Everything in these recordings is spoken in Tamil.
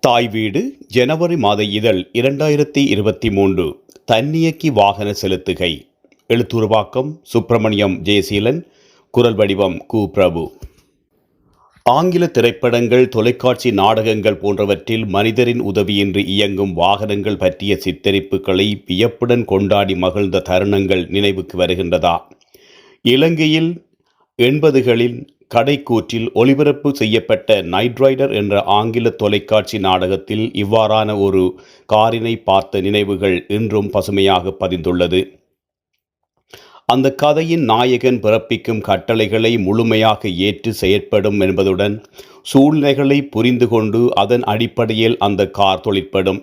தாய் வீடு ஜனவரி மாத இதழ் இரண்டாயிரத்தி இருபத்தி மூன்று தன்னியக்கி வாகன செலுத்துகை. எழுத்துருவாக்கம் சுப்பிரமணியம் ஜெயசீலன் குரல் வடிவம் கு. பிரபு. ஆங்கில திரைப்படங்கள் தொலைக்காட்சி நாடகங்கள் போன்றவற்றில் மனிதரின் உதவியின்றி இயங்கும் வாகனங்கள் பற்றிய சித்தரிப்புகளை வியப்புடன் கொண்டாடி மகிழ்ந்த தருணங்கள் நினைவுக்கு வருகின்றதா? இலங்கையில் எண்பதுகளில் கடைக்கூற்றில் ஒளிபரப்பு செய்யப்பட்ட நைட் ரைடர் என்ற ஆங்கில தொலைக்காட்சி நாடகத்தில் இவ்வாறான ஒரு காரினை பார்த்த நினைவுகள் இன்றும் பசுமையாக பதிந்துள்ளது. அந்த கதையின் நாயகன் பிறப்பிக்கும் கட்டளைகளை முழுமையாக ஏற்று செயற்படும் என்பதுடன் சூழ்நிலைகளை புரிந்து கொண்டு அதன் அடிப்படையில் அந்த கார் தொழிற்படும்.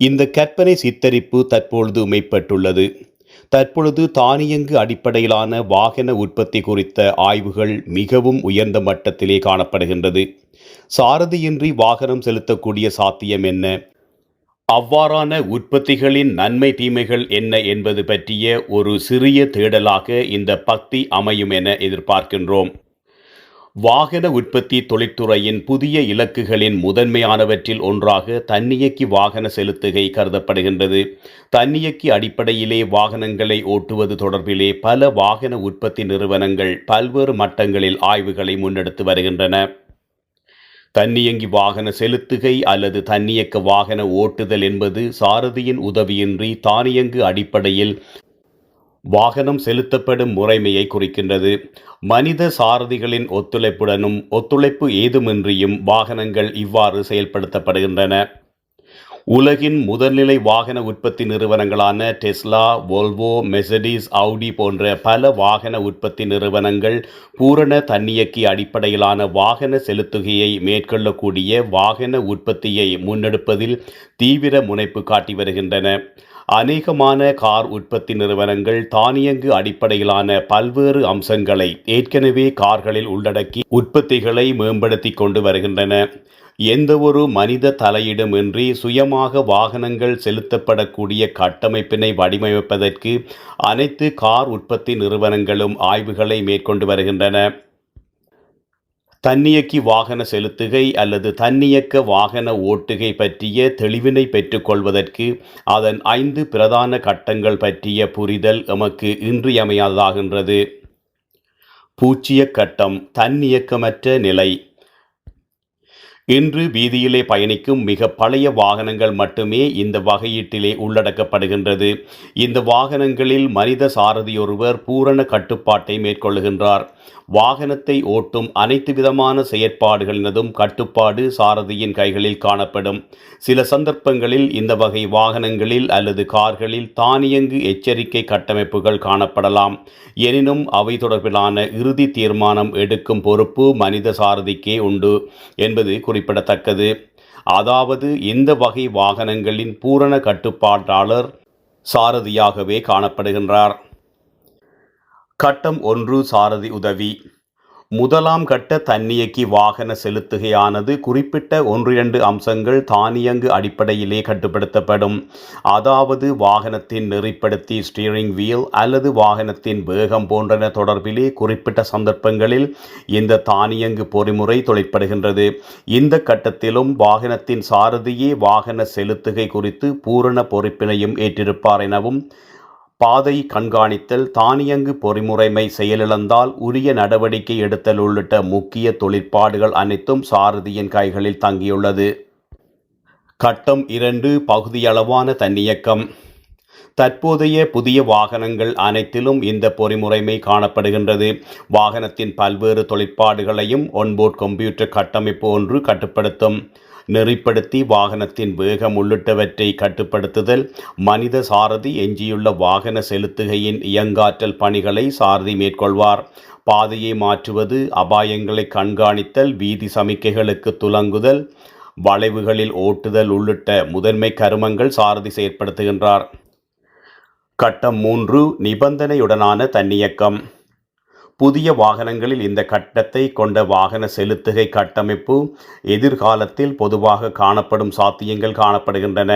இந்த கற்பனை சித்தரிப்பு தற்பொழுது மெய்ப்பட்டுள்ளது தற்பொழுது தானியங்கு அடிப்படையிலான வாகன உற்பத்தி குறித்த ஆய்வுகள் மிகவும் உயர்ந்த மட்டத்திலே காணப்படுகின்றது. சாரதியின்றி வாகனம் செலுத்தக்கூடிய சாத்தியம் என்ன? அவ்வாறான உற்பத்திகளின் நன்மை தீமைகள் என்ன என்பது பற்றிய ஒரு சிறிய தேடலாக இந்த பக்தி அமையும் என எதிர்பார்க்கின்றோம். வாகன உற்பத்தி தொழிற்துறையின் புதிய இலக்குகளின் முதன்மையானவற்றில் ஒன்றாக தன்னியக்கி வாகன செலுத்துகை கருதப்படுகின்றது. தன்னியக்கி அடிப்படையிலே வாகனங்களை ஓட்டுவது தொடர்பிலே பல வாகன உற்பத்தி நிறுவனங்கள் பல்வேறு மட்டங்களில் ஆய்வுகளை முன்னெடுத்து வருகின்றன. தன்னியங்கி வாகன செலுத்துகை அல்லது தன்னியக்க வாகன ஓட்டுதல் என்பது சாரதியின் உதவியின்றி தானியங்கு அடிப்படையில் வாகனம் செலுத்தப்படும் முறைமையை குறிக்கின்றது. மனித சாரதிகளின் ஒத்துழைப்புடனும் ஒத்துழைப்பு ஏதுமின்றியும் வாகனங்கள் இவ்வாறு செயல்படுத்தப்படுகின்றன. உலகின் முதல்நிலை வாகன உற்பத்தி நிறுவனங்களான டெஸ்லா வோல்வோ மெசடிஸ் அவுடி போன்ற பல வாகன உற்பத்தி நிறுவனங்கள் பூரண தன்னியக்கி அடிப்படையிலான வாகன செலுத்துகையை மேற்கொள்ளக்கூடிய வாகன உற்பத்தியை முன்னெடுப்பதில் தீவிர முனைப்பு காட்டி வருகின்றன. அநேகமான கார் உற்பத்தி நிறுவனங்கள் தானியங்கு அடிப்படையிலான பல்வேறு அம்சங்களை ஏற்கனவே கார்களில் உள்ளடக்கி உற்பத்திகளை மேம்படுத்தி கொண்டு வருகின்றன. எந்தவொரு மனித தலையிடமின்றி சுயமாக வாகனங்கள் செலுத்தப்படக்கூடிய கட்டமைப்பினை வடிவமைப்பதற்கு அனைத்து கார் உற்பத்தி நிறுவனங்களும் ஆய்வுகளை மேற்கொண்டு வருகின்றன. தன்னியக்கி வாகன செலுத்துகை அல்லது தன்னியக்க வாகன ஓட்டுகை பற்றிய தெளிவினை பெற்றுக்கொள்வதற்கு அதன் ஐந்து பிரதான கட்டங்கள் பற்றிய புரிதல் எமக்கு இன்றியமையாததாகின்றது. பூச்சிய கட்டம் தன்னியக்கமற்ற நிலை இன்று வீதியிலே பயணிக்கும் மிக பழைய வாகனங்கள் மட்டுமே இந்த வகையீட்டிலே உள்ளடக்கப்படுகின்றது. இந்த வாகனங்களில் மனித சாரதியொருவர் பூரண கட்டுப்பாட்டை மேற்கொள்ளுகின்றார். வாகனத்தை ஓட்டும் அனைத்து விதமான செயற்பாடுகளினதும் கட்டுப்பாடு சாரதியின் கைகளில் காணப்படும். சில சந்தர்ப்பங்களில் இந்த வகை வாகனங்களில் அல்லது கார்களில் தானியங்கு எச்சரிக்கை கட்டமைப்புகள் காணப்படலாம். எனினும் அவை தொடர்பிலான இறுதி தீர்மானம் எடுக்கும் பொறுப்பு மனித சாரதிக்கே உண்டு என்பது குறிப்பிடத்தக்கது. அதாவது இந்த வகை வாகனங்களின் பூரண கட்டுப்பாட்டாளர் சாரதியாகவே காணப்படுகின்றார். கட்டம் ஒன்று சாரதி உதவி. முதலாம் கட்ட தன்னியக்கி வாகன செலுத்துகையானது குறிப்பிட்ட ஒன்றிரண்டு அம்சங்கள் தானியங்கு அடிப்படையிலே கட்டுப்படுத்தப்படும். அதாவது வாகனத்தின் நெறிப்படுத்தி ஸ்டீரிங் வீல் அல்லது வாகனத்தின் வேகம் போன்றன தொடர்பிலே குறிப்பிட்ட சந்தர்ப்பங்களில் இந்த தானியங்கு பொறிமுறை தொழிற்படுகின்றது. இந்த கட்டத்திலும் வாகனத்தின் சாரதியே வாகன செலுத்துகை குறித்து பூரண பொறுப்பினையும் ஏற்றிருப்பார் எனவும் பாதை கண்காணித்தல் தானியங்கு பொறிமுறைமை செயலிழந்தால் உரிய நடவடிக்கை எடுத்தல் உள்ளிட்ட முக்கிய தொழிற்பாடுகள் அனைத்தும் சாரதியின் கைகளில் தங்கியுள்ளது. கட்டம் இரண்டு பகுதியளவான தன்னியக்கம். தற்போதைய புதிய வாகனங்கள் அனைத்திலும் இந்த பொறிமுறைமை காணப்படுகின்றது. வாகனத்தின் பல்வேறு தொழிற்பாடுகளையும் ஒன்போர்ட் கம்ப்யூட்டர் கட்டமைப்பு ஒன்று கட்டுப்படுத்தும். நெறிப்படுத்தி வாகனத்தின் வேகம் உள்ளிட்டவற்றை கட்டுப்படுத்துதல் மனித சாரதி எஞ்சியுள்ள வாகன செலுத்துகையின் இயங்காற்றல் பணிகளை சாரதி மேற்கொள்வார். பாதையை மாற்றுவது அபாயங்களை கண்காணித்தல் வீதி சமிக்கைகளுக்கு துலங்குதல் வளைவுகளில் ஓட்டுதல் உள்ளிட்ட முதன்மை கருமங்கள் சாரதி செயற்படுத்துகின்றார். கட்டம் மூன்று நிபந்தனையுடனான தன்னியக்கம். புதிய வாகனங்களில் இந்த கட்டத்தை கொண்ட வாகன செலுத்துகை கட்டமைப்பு எதிர்காலத்தில் பொதுவாக காணப்படும் சாத்தியங்கள் காணப்படுகின்றன.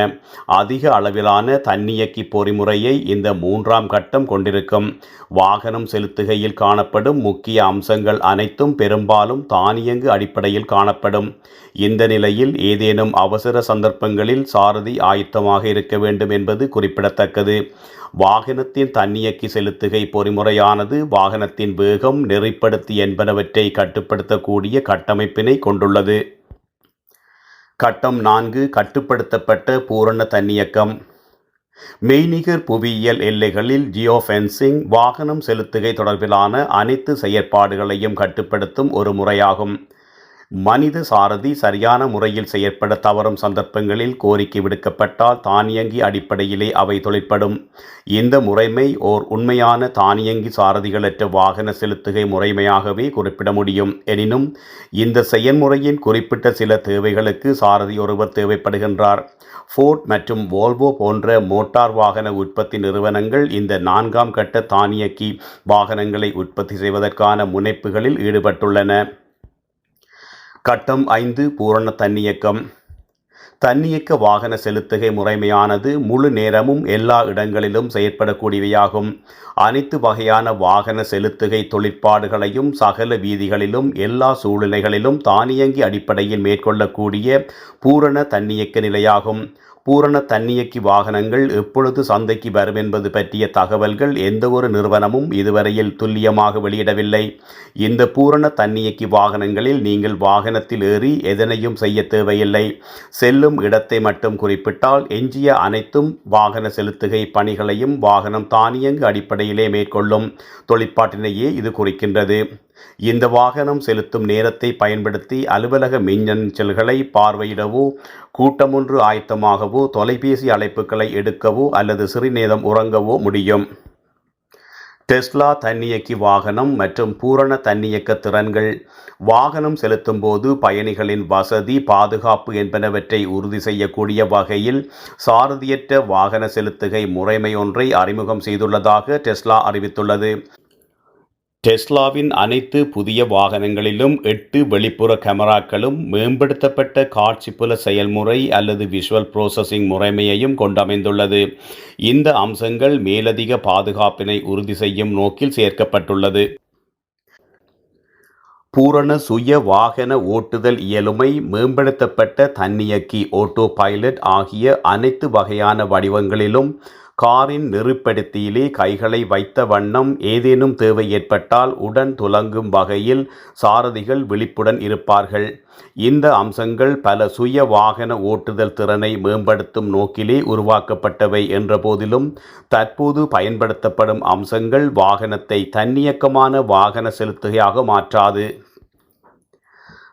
அதிக அளவிலான தன்னியக்கி பொறிமுறையை இந்த மூன்றாம் கட்டம் கொண்டிருக்கும். வாகனம் செலுத்துகையில் காணப்படும் முக்கிய அம்சங்கள் அனைத்தும் பெரும்பாலும் தானியங்கு அடிப்படையில் காணப்படும். இந்த நிலையில் ஏதேனும் அவசர சந்தர்ப்பங்களில் சாரதி ஆயத்தமாக இருக்க வேண்டும் என்பது குறிப்பிடத்தக்கது. வாகனத்தின் தன்னியக்கி செலுத்துகை பொறிமுறையானது வாகனத்தின் வேகம் நெறிப்படுத்தி என்பனவற்றை கட்டுப்படுத்தக்கூடிய கட்டமைப்பினை கொண்டுள்ளது. கட்டம் நான்கு கட்டுப்படுத்தப்பட்ட பூரண தன்னியக்கம். மெய்நிகர் புவியியல் எல்லைகளில் ஜியோஃபென்சிங் வாகனம் செலுத்துகை தொடர்பிலான அனைத்து செயற்பாடுகளையும் கட்டுப்படுத்தும் ஒரு முறையாகும். மனித சாரதி சரியான முறையில் செயற்பட தவறும் சந்தர்ப்பங்களில் கோரிக்கை விடுக்கப்பட்டால் தானியங்கி அடிப்படையிலே அவை தொழிற்படும். இந்த முறைமை ஓர் உண்மையான தானியங்கி சாரதிகளற்ற வாகன செலுத்துகை முறைமையாகவே குறிப்பிட முடியும். எனினும் இந்த செயல்முறையின் குறிப்பிட்ட சில தேவைகளுக்கு சாரதி ஒருவர் தேவைப்படுகின்றார். ஃபோர்ட் மற்றும் வோல்வோ போன்ற மோட்டார் வாகன உற்பத்தி நிறுவனங்கள் இந்த நான்காம் கட்ட தானியக்கி வாகனங்களை உற்பத்தி செய்வதற்கான முனைப்புகளில் ஈடுபட்டுள்ளன. கட்டம் ஐந்து பூரண தன்னியக்கம். தன்னியக்க வாகன செலுத்துகை முறைமையானது முழு நேரமும் எல்லா இடங்களிலும் செயற்படக்கூடியவையாகும். அனைத்து வகையான வாகன செலுத்துகை தொழிற்பாடுகளையும் சகல வீதிகளிலும் எல்லா சூழ்நிலைகளிலும் தானியங்கி அடிப்படையில் மேற்கொள்ளக்கூடிய பூரண தன்னியக்க நிலையாகும். பூரண தன்னியக்கி வாகனங்கள் எப்பொழுது சந்தைக்கு வரும் என்பது பற்றிய தகவல்கள் எந்த ஒரு நிறுவனமும் இதுவரையில் துல்லியமாக வெளியிடவில்லை. இந்த பூரண தன்னியக்கி வாகனங்களில் நீங்கள் வாகனத்தில் ஏறி எதனையும் செய்ய தேவையில்லை. செல்லும் இடத்தை மட்டும் குறிப்பிட்டால் எஞ்சிய அனைத்தும் வாகன செலுத்துகை பணிகளையும் வாகனம் தானியங்கு அடிப்படையிலே மேற்கொள்ளும். தொழிற்பாட்டினையே இது குறிக்கின்றது. இந்த வாகனம் செலுத்தும் நேரத்தை பயன்படுத்தி அலுவலக மின்னஞ்சல்களை பார்வையிடவோ கூட்டமொன்று ஆயத்தமாகவோ தொலைபேசி அழைப்புகளை எடுக்கவோ அல்லது சிறுநேரம் உறங்கவோ முடியும். டெஸ்லா தன்னியக்கி வாகனம் மற்றும் பூரண தன்னியக்க திறன்கள். வாகனம் செலுத்தும் போது பயணிகளின் வசதி பாதுகாப்பு என்பனவற்றை உறுதி செய்யக்கூடிய வகையில் சாரதியற்ற வாகன செலுத்துகை முறைமை ஒன்றை அறிமுகம் செய்துள்ளதாக டெஸ்லா அறிவித்துள்ளது. டெஸ்லாவின் அனைத்து புதிய வாகனங்களிலும் எட்டு வெளிப்புற கேமராக்களும் மேம்படுத்தப்பட்ட காட்சிப்புல செயல்முறை அல்லது விஷுவல் ப்ரோசஸிங் முறைமையையும் கொண்டமைந்துள்ளது. இந்த அம்சங்கள் மேலதிக பாதுகாப்பினை உறுதி செய்யும் நோக்கில் சேர்க்கப்பட்டுள்ளது. பூரண சுய வாகன ஓட்டுதல் இயலுமை மேம்படுத்தப்பட்ட தன்னியக்கி ஓட்டோ பைலட் ஆகிய அனைத்து வகையான வடிவங்களிலும் காரின் நெருப்படுத்தியிலே கைகளை வைத்த வண்ணம் ஏதேனும் தேவை ஏற்பட்டால் உடன் துலங்கும் வகையில் சாரதிகள் விழிப்புடன் இருப்பார்கள். இந்த அம்சங்கள் பல சுய வாகன ஓட்டுதல் திறனை மேம்படுத்தும் நோக்கிலே உருவாக்கப்பட்டவை என்ற போதிலும் தற்போது பயன்படுத்தப்படும் அம்சங்கள் வாகனத்தை தன்னியக்கமான வாகன செலுத்துகையாக மாற்றாது.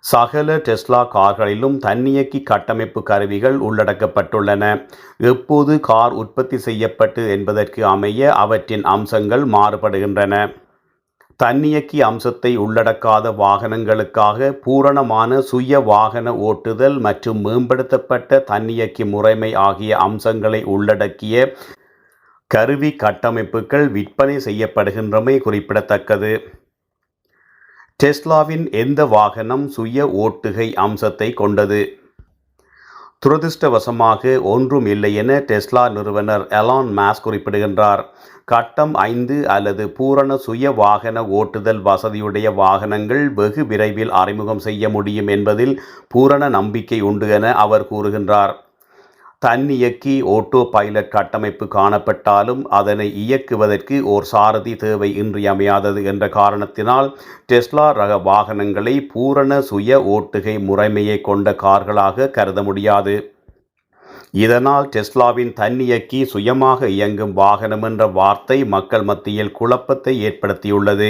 சகல டெஸ்லா கார்களிலும் தன்னியக்கி கட்டமைப்பு கருவிகள் உள்ளடக்கப்பட்டுள்ளன. எப்போது கார் உற்பத்தி செய்யப்பட்டு என்பதற்கு அமைய அவற்றின் அம்சங்கள் மாறுபடுகின்றன. தன்னியக்கி அம்சத்தை உள்ளடக்காத வாகனங்களுக்காக பூரணமான சுய வாகன ஓட்டுதல் மற்றும் மேம்படுத்தப்பட்ட தன்னியக்கி முறைமை ஆகிய அம்சங்களை உள்ளடக்கிய கருவி கட்டமைப்புகள் விற்பனை செய்யப்படுகின்றமை குறிப்பிடத்தக்கது. டெஸ்லாவின் எந்த வாகனம் சுய ஓட்டுகை அம்சத்தை கொண்டது? துரதிருஷ்டவசமாக ஒன்றும் இல்லை என டெஸ்லா நிறுவனர் எலான் மாஸ் குறிப்பிடுகின்றார். கட்டம் ஐந்து அல்லது பூரண சுய வாகன ஓட்டுதல் வசதியுடைய வாகனங்கள் வெகு விரைவில் அறிமுகம் செய்ய முடியும் என்பதில் பூரண நம்பிக்கை உண்டு என அவர் கூறுகின்றார். தன்னியக்கி ஓட்டோ பைலட் கட்டமைப்பு காணப்பட்டாலும் அதனை இயக்குவதற்கு ஓர் சாரதி தேவை இன்றியமையாதது என்ற காரணத்தினால் டெஸ்லா ரக வாகனங்களை பூரண சுய ஓட்டுகை முறைமையை கொண்ட கார்களாக கருத முடியாது. இதனால் டெஸ்லாவின் தன்னியக்கி சுயமாக இயங்கும் வாகனம் என்ற வார்த்தை மக்கள் மத்தியில் குழப்பத்தை ஏற்படுத்தியுள்ளது.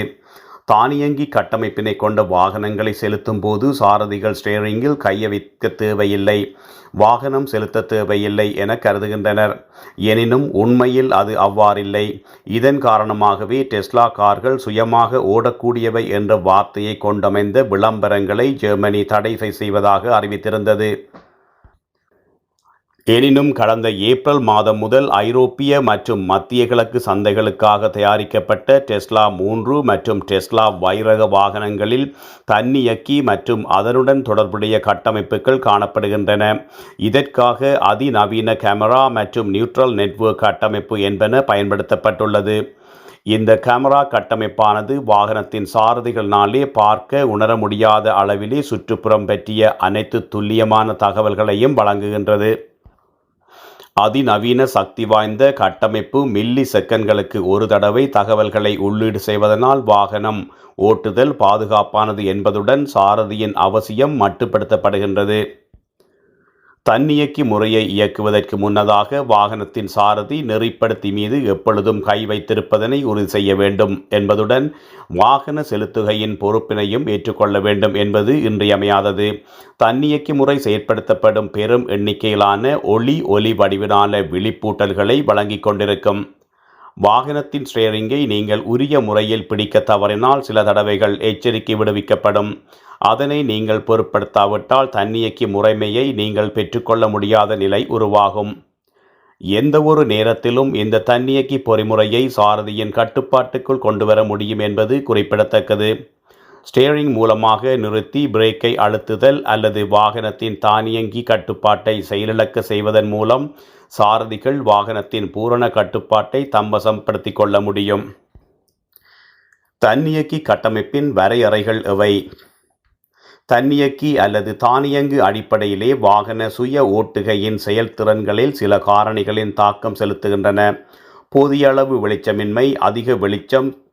தானியங்கி கட்டமைப்பினை கொண்ட வாகனங்களை செலுத்தும் போது சாரதிகள் ஸ்டேரிங்கில் கையை வைக்க தேவையில்லை. வாகனம் செலுத்த தேவையில்லை என கருதுகின்றனர். எனினும் உண்மையில் அது அவ்வாறில்லை. இதன் காரணமாகவே டெஸ்லா கார்கள் சுயமாக ஓடக்கூடியவை என்ற வார்த்தையை கொண்டமைந்த விளம்பரங்களை ஜெர்மனி தடை செய்வதாக அறிவித்திருந்தது. எனினும் கடந்த ஏப்ரல் மாதம் முதல் ஐரோப்பிய மற்றும் மத்திய கிழக்கு சந்தைகளுக்காக தயாரிக்கப்பட்ட டெஸ்லா மூன்று மற்றும் டெஸ்லா வைரக வாகனங்களில் தன்னியக்கி மற்றும் அதனுடன் தொடர்புடைய கட்டமைப்புகள் காணப்படுகின்றன. இதற்காக அதிநவீன கேமரா மற்றும் நியூட்ரல் நெட்வொர்க் கட்டமைப்பு என்பன பயன்படுத்தப்பட்டுள்ளது. இந்த கேமரா கட்டமைப்பானது வாகனத்தின் சாரதிகளினாலே பார்க்க உணர முடியாத அளவிலே சுற்றுப்புறம் பற்றிய அனைத்து துல்லியமான தகவல்களையும் வழங்குகின்றது. அதிநவீன சக்தி வாய்ந்த கட்டமைப்பு மில்லி செகண்ட்களுக்கு ஒரு தடவை தகவல்களை உள்ளீடு செய்வதனால் வாகனம் ஓட்டுதல் பாதுகாப்பானது என்பதுடன் சாரதியின் அவசியம் மட்டுப்படுத்தப்படுகின்றது. தன்னியக்கி முறையை இயக்குவதற்கு முன்னதாக வாகனத்தின் சாரதி நெறிப்படுத்தி மீது எப்பொழுதும் கை வைத்திருப்பதனை உறுதி செய்ய வேண்டும் என்பதுடன் வாகன செலுத்துகையின் பொறுப்பினையும் ஏற்றுக்கொள்ள வேண்டும் என்பது இன்றியமையாதது. தன்னியக்கி முறை செயற்படுத்தப்படும் பெரும் எண்ணிக்கையிலான ஒளி ஒலி வடிவிலான விழிப்பூட்டல்களை வழங்கிக் கொண்டிருக்கும். வாகனத்தின் ஸ்டேரிங்கை நீங்கள் உரிய முறையில் பிடிக்க தவறினால் சில தடவைகள் எச்சரிக்கை விடுவிக்கப்படும். அதனை நீங்கள் பொருட்படுத்தாவிட்டால் தன்னியக்கி முறைமையை நீங்கள் பெற்றுக்கொள்ள முடியாத நிலை உருவாகும். எந்த ஒரு நேரத்திலும் இந்த தன்னியக்கி பொறிமுறையை சாரதியின் கட்டுப்பாட்டுக்குள் கொண்டு வர முடியும் என்பது குறிப்பிடத்தக்கது. ஸ்டேரிங் மூலமாக நிறுத்தி பிரேக்கை அழுத்துதல் அல்லது வாகனத்தின் தானியங்கி கட்டுப்பாட்டை செயலிழக்க செய்வதன் மூலம் சாரதிகள் வாகனத்தின் பூரண கட்டுப்பாட்டை தம்பசம்படுத்திக் கொள்ள முடியும். தன்னியக்கி கட்டமைப்பின் வரையறைகள் எவை? தன்னியக்கி அல்லது தானியங்கு அடிப்படையிலே வாகன சுய ஓட்டுகையின் செயல்திறன்களில் சில காரணிகளின் தாக்கம் செலுத்துகின்றன. போதிய அளவு வெளிச்சமின்மை அதிக வெளிச்சம்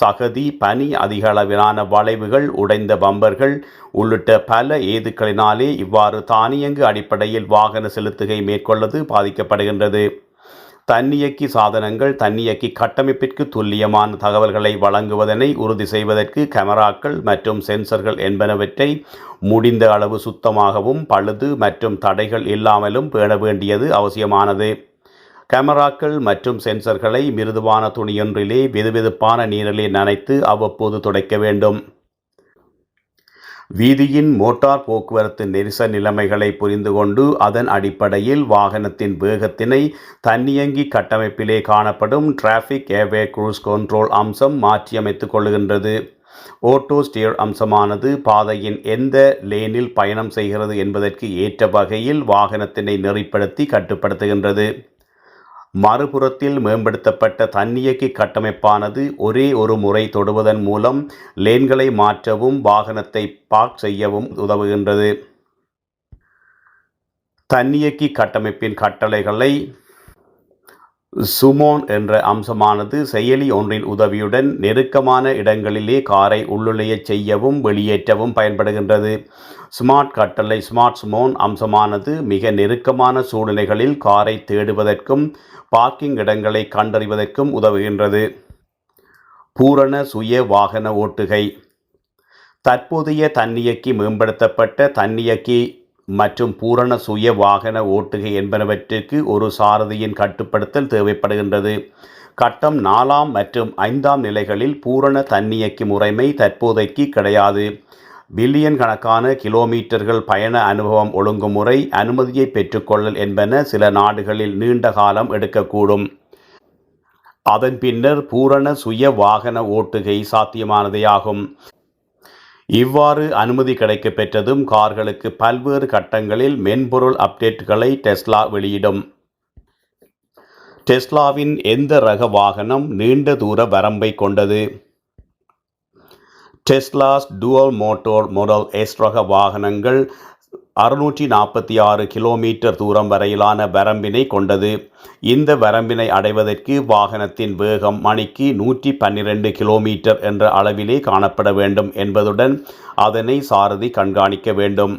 சகதி பனி அதிக அளவிலான வளைவுகள் உடைந்த பம்பர்கள் உள்ளிட்ட பல ஏதுக்களினாலே இவ்வாறு தானியங்கு அடிப்படையில் வாகன செலுத்துகை மேற்கொள்ளது பாதிக்கப்படுகின்றது. தன்னியக்கி சாதனங்கள் தன்னியக்கி கட்டமைப்பிற்கு துல்லியமான தகவல்களை வழங்குவதனை உறுதி செய்வதற்கு கேமராக்கள் மற்றும் சென்சர்கள் என்பனவற்றை முடிந்த அளவு சுத்தமாகவும் பழுது மற்றும் தடைகள் இல்லாமலும் பேண வேண்டியது அவசியமானது. கேமராக்கள் மற்றும் சென்சர்களை மிருதுவான துணியொன்றிலே வெதுவெதுப்பான நீரிலே நனைத்து அவ்வப்போது துடைக்க வேண்டும். வீதியின் மோட்டார் போக்குவரத்து நெரிசல் நிலைமைகளை புரிந்து கொண்டு அதன் அடிப்படையில் வாகனத்தின் வேகத்தினை தன்னியங்கி கட்டமைப்பிலே காணப்படும் டிராஃபிக் ஏவே குரூஸ் கண்ட்ரோல் அம்சம் மாற்றியமைத்துக் கொள்கின்றது ஓட்டோ ஸ்டியர் அம்சமானது பாதையின் எந்த லேனில் பயணம் செய்கிறது என்பதற்கு ஏற்ற வகையில் வாகனத்தினை நெறிப்படுத்தி கட்டுப்படுத்துகின்றது. மறுபுறத்தில் மேம்படுத்தப்பட்ட தன்னியக்கி கட்டமைப்பானது ஒரே ஒரு முறை தொடுவதன் மூலம் லேன்களை மாற்றவும் வாகனத்தை பார்க் செய்யவும் உதவுகின்றது. தன்னியக்கி கட்டமைப்பின் கட்டளைகளை சுமோன் என்ற அம்சமானது செயலி ஒன்றின் உதவியுடன் நெருக்கமான இடங்களிலே காரை உள்ளுழையச் செய்யவும் வெளியேற்றவும் பயன்படுகின்றது. ஸ்மார்ட் கட்டளை ஸ்மார்ட் சுமோன் அம்சமானது மிக நெருக்கமான சூழ்நிலைகளில் காரை தேடுவதற்கும் பார்க்கிங் இடங்களை கண்டறிவதற்கும் உதவுகின்றது. பூரண சுய வாகன ஓட்டுகை. தற்போதைய தன்னியக்கி மேம்படுத்தப்பட்ட தன்னியக்கி மற்றும் பூரண சுய வாகன ஓட்டுகை என்பனவற்றிற்கு ஒரு சாரதியின் கட்டுப்படுத்தல் தேவைப்படுகின்றது. கட்டம் நாலாம் மற்றும் ஐந்தாம் நிலைகளில் பூரண தன்னியக்கி முறைமை தற்போதைக்கு கிடையாது. பில்லியன் கணக்கான கிலோமீட்டர்கள் பயண அனுபவம் ஒழுங்குமுறை அனுமதியை பெற்றுக்கொள்ளல் என்பன சில நாடுகளில் நீண்ட காலம் எடுக்கக்கூடும். அதன் பின்னர் பூரண சுய வாகன ஓட்டுகை சாத்தியமானதேயாகும். இவ்வாறு அனுமதி கிடைக்க பெற்றதும் கார்களுக்கு பல்வேறு கட்டங்களில் மென்பொருள் அப்டேட்டுகளை டெஸ்லா வெளியிடும். டெஸ்லாவின் எந்த ரக வாகனம் நீண்ட தூர வரம்பை கொண்டது? Tesla's dual motor model S ரக வாகனங்கள் அறுநூற்றி நாற்பத்தி ஆறு கிலோமீட்டர் தூரம் வரையிலான வரம்பினை கொண்டது. இந்த வரம்பினை அடைவதற்கு வாகனத்தின் வேகம் மணிக்கு நூற்றி பன்னிரெண்டு கிலோமீட்டர் என்ற அளவிலே காணப்பட வேண்டும் என்பதுடன் அதனை சாரதி கண்காணிக்க வேண்டும்.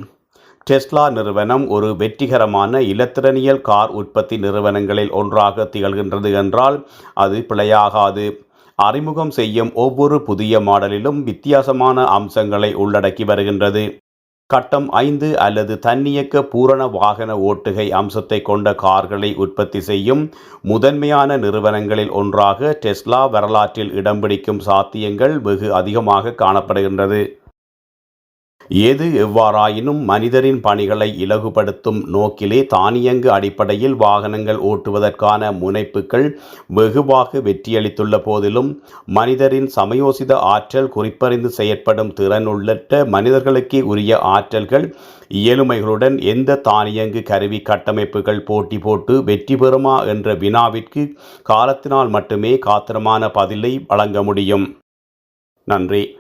டெஸ்லா நிறுவனம் ஒரு வெற்றிகரமான இலத்திரனியல் கார் உற்பத்தி நிறுவனங்களில் ஒன்றாக திகழ்கின்றது என்றால் அது பிழையாகாது. அறிமுகம் செய்யும் ஒவ்வொரு புதிய மாடலிலும் வித்தியாசமான அம்சங்களை உள்ளடக்கி வருகின்றது. கட்டம் ஐந்து அல்லது தன்னியக்க பூரண வாகன ஓட்டுகை அம்சத்தை கொண்ட கார்களை உற்பத்தி செய்யும் முதன்மையான நிறுவனங்களில் ஒன்றாக டெஸ்லா வரலாற்றில் இடம் பிடிக்கும் சாத்தியங்கள் வெகு அதிகமாக காணப்படுகின்றது. எது எவ்வாறாயினும் மனிதரின் பணிகளை இலகுபடுத்தும் நோக்கிலே தானியங்கு அடிப்படையில் வாகனங்கள் ஓட்டுவதற்கான முனைப்புகள் வெகுவாக வெற்றியளித்துள்ள போதிலும் மனிதரின் சமயோசித ஆற்றல் குறிப்பறிந்து செயற்படும் திறன் உள்ளிட்ட மனிதர்களுக்கே உரிய ஆற்றல்கள் இயலுமைகளுடன் எந்த தானியங்கு கருவி கட்டமைப்புகள் போட்டி போட்டு வெற்றி பெறுமா என்ற வினாவிற்கு காலத்தினால் மட்டுமே காத்திரமான பதிலை வழங்க முடியும். நன்றி.